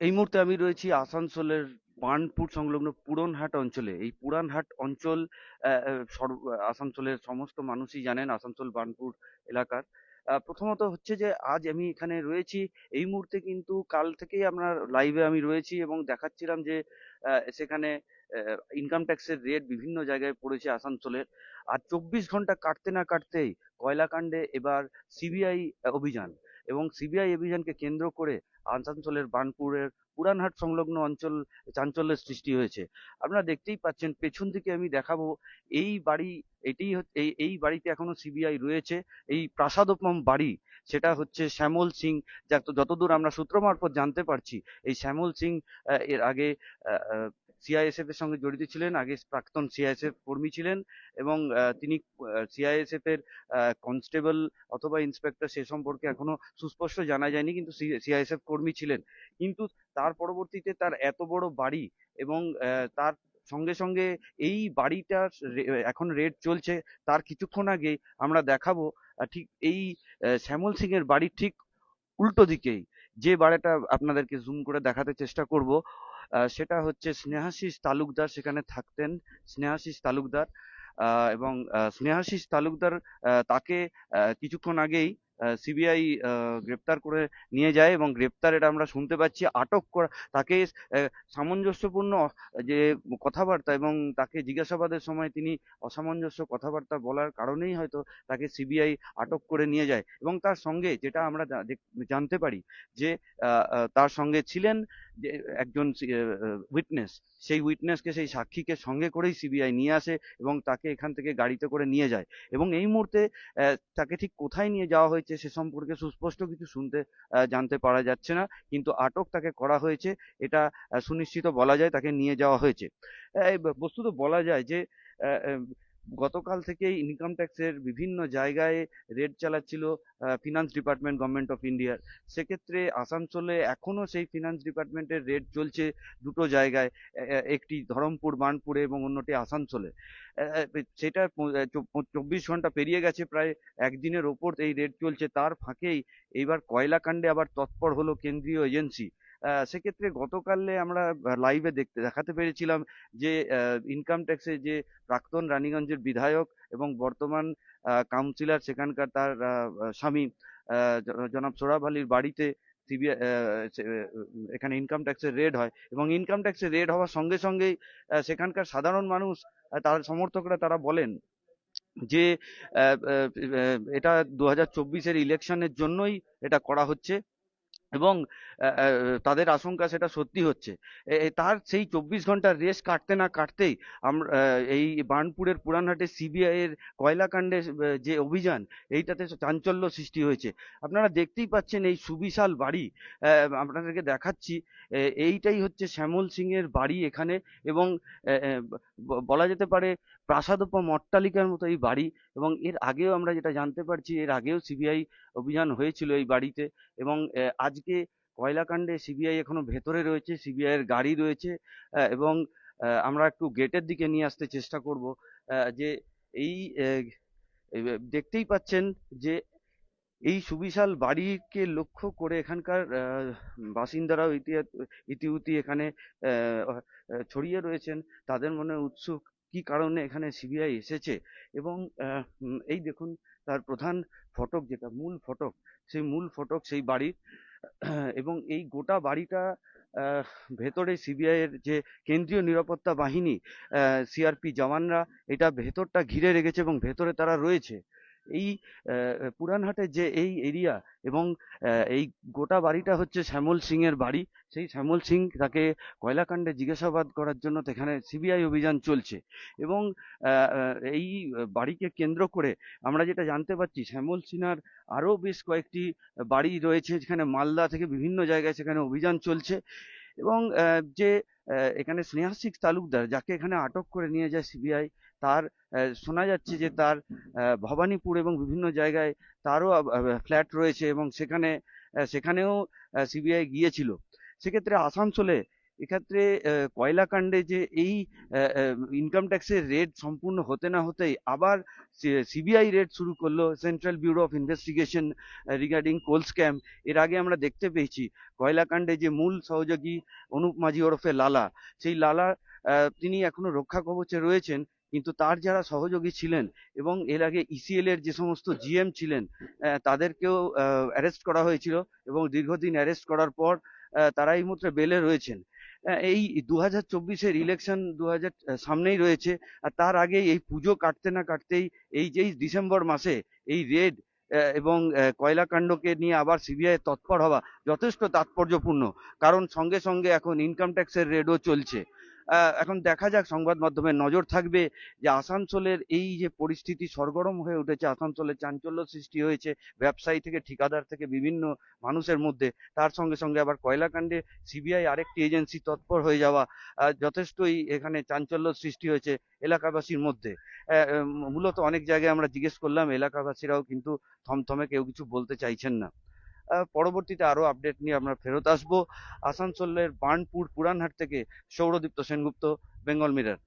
এই মুহূর্তে আমি রয়েছি আসানসোলের বার্নপুর সংলগ্ন পুরনহাট অঞ্চলে। এই পুরানহাট অঞ্চল আসানসোলের সমস্ত মানুষই জানেন আসানসোল বার্নপুর এলাকার। প্রথমত হচ্ছে যে, আজ আমি এখানে রয়েছি এই মুহূর্তে কিন্তু কাল থেকেই আপনার লাইভে আমি রয়েছি এবং দেখাচ্ছিলাম যে সেখানে ইনকাম ট্যাক্সের রেট বিভিন্ন জায়গায় পড়েছে আসানসোলের। আর ২৪ ঘণ্টা কাটতে না কাটতেই কয়লাকাণ্ডে এবার সিবিআই অভিযান এবং সিবিআই অভিযানকে কেন্দ্র করে আসানসোলের বার্নপুরের পুরানহাট সংলগ্ন অঞ্চল, চাঞ্চল্যের সৃষ্টি হয়েছে। আপনারা দেখতেই পাচ্ছেন, পেছন দিকে আমি দেখাবো, এই বাড়ি হচ্ছে, এই এই বাড়িতে এখনও সিবিআই রয়েছে। এই প্রাসাদোপম বাড়ি, সেটা হচ্ছে শ্যামল সিং, যা যতদূর আমরা সূত্র মারফত জানতে পারছি, এই শ্যামল সিং এর আগে সিআইএসএফ এর সঙ্গে জড়িত ছিলেন। আগে প্রাক্তন সিআইএসএফ কর্মী ছিলেন এবং তিনি সিআইএসএফ এর কনস্টেবল অথবা ইন্সপেক্টর সে সম্পর্কে এখনও সুস্পষ্ট জানা যায়নি, কিন্তু সিআইএসএফ কর্মী ছিলেন। কিন্তু তার পরবর্তীতে তার এত বড় বাড়ি এবং তার সঙ্গে সঙ্গে এই বাড়িটার এখন রেড চলছে, তার কিছুক্ষণ আগেই আমরা দেখাবো ঠিক এই শ্যামল সিং এর বাড়ির ঠিক উল্টো দিকেই যে বাড়িটা আপনাদেরকে জুম করে দেখাতে চেষ্টা করব সেটা হচ্ছে স্নেহাশিস তালুকদার সেখানে থাকতেন। স্নেহাশিস তালুকদার এবং স্নেহাশিস তালুকদার তাকে কিছুক্ষণ আগেই সিবিআই গ্রেপ্তার করে নিয়ে যায় এবং গ্রেপ্তার এটা আমরা শুনতে পাচ্ছি। আটক করা, তাকে সামঞ্জস্যপূর্ণ যে কথাবার্তা এবং তাকে জিজ্ঞাসাবাদের সময় তিনি অসামঞ্জস্য কথাবার্তা বলার কারণেই হয়তো তাকে সিবিআই আটক করে নিয়ে যায় এবং তার সঙ্গে যেটা আমরা জানতে পারি যে তার সঙ্গে ছিলেন যে, একজন উইটনেস। সেই উইটনেসকে সেই সাক্ষীকে সঙ্গে করেই সিবিআই নিয়ে আসে এবং তাকে এখান থেকে গাড়িতে করে নিয়ে যায় এবং এই মুহূর্তে তাকে ঠিক কোথায় নিয়ে যাওয়া হয়েছে সে সম্পর্কে সুস্পষ্ট কিছু শুনতে জানতে পারা যাচ্ছে না। কিন্তু আটক তাকে করা হয়েছে, এটা সুনিশ্চিত বলা যায় তাকে নিয়ে যাওয়া হয়েছে। বস্তুত বলা যায় যে গতকাল থেকেই ইনকাম ট্যাক্সের বিভিন্ন জায়গায় রেড চালাচ্ছিল ফিনান্স ডিপার্টমেন্ট গভর্নমেন্ট অফ ইন্ডিয়ার। সেক্ষেত্রে আসানসোলে এখনও সেই ফিনান্স ডিপার্টমেন্টের রেড চলছে দুটো জায়গায়। একটি ধরমপুর, বার্নপুরে এবং অন্যটি আসানসোলে। সেটা চব্বিশ ঘণ্টা পেরিয়ে গেছে, প্রায় একদিনের ওপর এই রেড চলছে। তার ফাঁকেই এইবার কয়লা কাণ্ডে আবার তৎপর হলো কেন্দ্রীয় এজেন্সি। সেক্ষেত্রে গতকালে আমরা লাইভে দেখতে, দেখাতে পেরেছিলাম যে ইনকাম ট্যাক্সের যে প্রাক্তন রানীগঞ্জের বিধায়ক এবং বর্তমান কাউন্সিলর সেখানকার তার স্বামী জনাব সোহরাব আলীর বাড়িতে এখানে ইনকাম ট্যাক্সের রেড হয় এবং ইনকাম ট্যাক্সের রেড হওয়ার সঙ্গে সঙ্গেই সেখানকার সাধারণ মানুষ তার সমর্থকরা তারা বলেন যে এটা ২০২৪ এর ইলেকশনের জন্যই এটা করা হচ্ছে। এবং তাদের আশঙ্কা সেটা সত্যি হচ্ছে। তার সেই ২৪ ঘণ্টার রেস কাটতে না কাটতেই আমরা এই বার্নপুরের পুরানহাটে সিবিআই এর কয়লা কাণ্ডের যে অভিযান, এইটাতে চাঞ্চল্য সৃষ্টি হয়েছে। আপনারা দেখতেই পাচ্ছেন এই সুবিশাল বাড়ি আপনাদেরকে দেখাচ্ছি এইটাই হচ্ছে শ্যামল সিং এর বাড়ি এখানে এবং বলা যেতে পারে প্রাসাদোপম অট্টালিকার মতো এই বাড়ি এবং এর আগেও আমরা যেটা জানতে পারছি, এর আগেও সিবিআই অভিযান হয়েছিল এই বাড়িতে এবং আজকে কয়লাকাণ্ডে সিবিআই এখনও ভেতরে রয়েছে। সিবিআইয়ের গাড়ি রয়েছে এবং আমরা একটু গেটের দিকে নিয়ে আসতে চেষ্টা করব যে এই দেখতেই পাচ্ছেন যে এই সুবিশাল বাড়িকে লক্ষ্য করে এখানকার বাসিন্দারাও ইতি, ইতিউতি এখানে ছড়িয়ে রয়েছেন। তাদের মনে উৎসুক কি কারণে এখানে সিবিআই এসেছে এবং এই দেখুন, তার প্রধান ফটক যেটা, মূল ফটক, সেই মূল ফটক, সেই বাড়ির, এবং এই গোটা বাড়িটা ভেতরে সিবিআইয়ের যে কেন্দ্রীয় নিরাপত্তা বাহিনী সিআরপি জওয়ানরা, এটা ভেতরটা ঘিরে রেখেছে এবং ভেতরে তারা রয়েছে। এই পুরানহাটের যে এই এরিয়া এবং এই গোটা বাড়িটা হচ্ছে শ্যামল সিং এর বাড়ি। সেই শ্যামল সিং তাকে কয়লাকাণ্ডে জিজ্ঞাসাবাদ করার জন্য সেখানে সিবিআই অভিযান চলছে এবং এই বাড়িকে কেন্দ্র করে আমরা যেটা জানতে পারছি শ্যামল সিনহার আরও বেশ কয়েকটি বাড়ি রয়েছে যেখানে মালদা থেকে বিভিন্ন জায়গায় সেখানে অভিযান চলছে এবং যে এখানে স্নেহাশিস তালুকদার যাকে এখানে আটক করে নিয়ে যায় সিবিআই, তার শোনা যাচ্ছে যে তার ভবানীপুর এবং বিভিন্ন জায়গায় তারও ফ্ল্যাট রয়েছে এবং সেখানে সেখানেও সিবিআই গিয়েছিল। সেক্ষেত্রে আসানসোলে এক্ষেত্রে আহ, কয়লা কাণ্ডে যে এই ইনকাম ট্যাক্সের রেড সম্পূর্ণ হতে না হতেই আবার সিবিআই রেড শুরু করল central bureau of investigation regarding coal scam এর আগে আমরা দেখতে পেয়েছি কয়লা কাণ্ডে যে মূল সহযোগী অনুপ মাঝি ওরফে লালা সেই লালা তিনি এখনও রক্ষা কবচে রয়েছেন কিন্তু তার যারা সহযোগী ছিলেন এবং এর আগে ইসিএল এর যে সমস্ত জিএম ছিলেন তাদেরকেও অ্যারেস্ট করা হয়েছিল এবং দীর্ঘদিন অ্যারেস্ট করার পর তারা এই মুহূর্তে বেলে রয়েছেন। এই দু হাজার চব্বিশের ইলেকশন দু হাজার সামনেই রয়েছে, আর তার আগে এই পুজো কাটতে না কাটতেই এই যেই ডিসেম্বর মাসে এই রেড এবং কয়লাকাণ্ডকে কয়লা কাণ্ডকে নিয়ে আবার সিবিআই তৎপর হওয়া যথেষ্ট তাৎপর্যপূর্ণ। কারণ সঙ্গে সঙ্গে এখন ইনকাম ট্যাক্সের রেডও চলছে। এখন দেখা যাক, সংবাদ মাধ্যমে নজর থাকবে যে আসানসোলের এই যে পরিস্থিতি সরগরম হয়ে উঠেছে, আসানসোলে চাঞ্চল্য সৃষ্টি হয়েছে, ব্যবসায়ী থেকে, ঠিকাদার থেকে, বিভিন্ন মানুষের মধ্যে। তার সঙ্গে সঙ্গে আবার কয়লা কাণ্ডে সিবিআই আরেকটি এজেন্সি তৎপর হয়ে যাওয়া যথেষ্টই এখানে চাঞ্চল্য সৃষ্টি হয়েছে এলাকাবাসীর মধ্যে। মূলত অনেক জায়গায় আমরা জিজ্ঞেস করলাম, এলাকাবাসীরাও কিন্তু থমথমে কেউ কিছু বলতে চাইছেন না। পরবর্তীতে আরও আপডেট নিয়ে আমরা ফেরত আসব। আসানসোলের বার্নপুর পুরানহাট থেকে সৌরদীপ্ত সেনগুপ্ত বেঙ্গল মিরর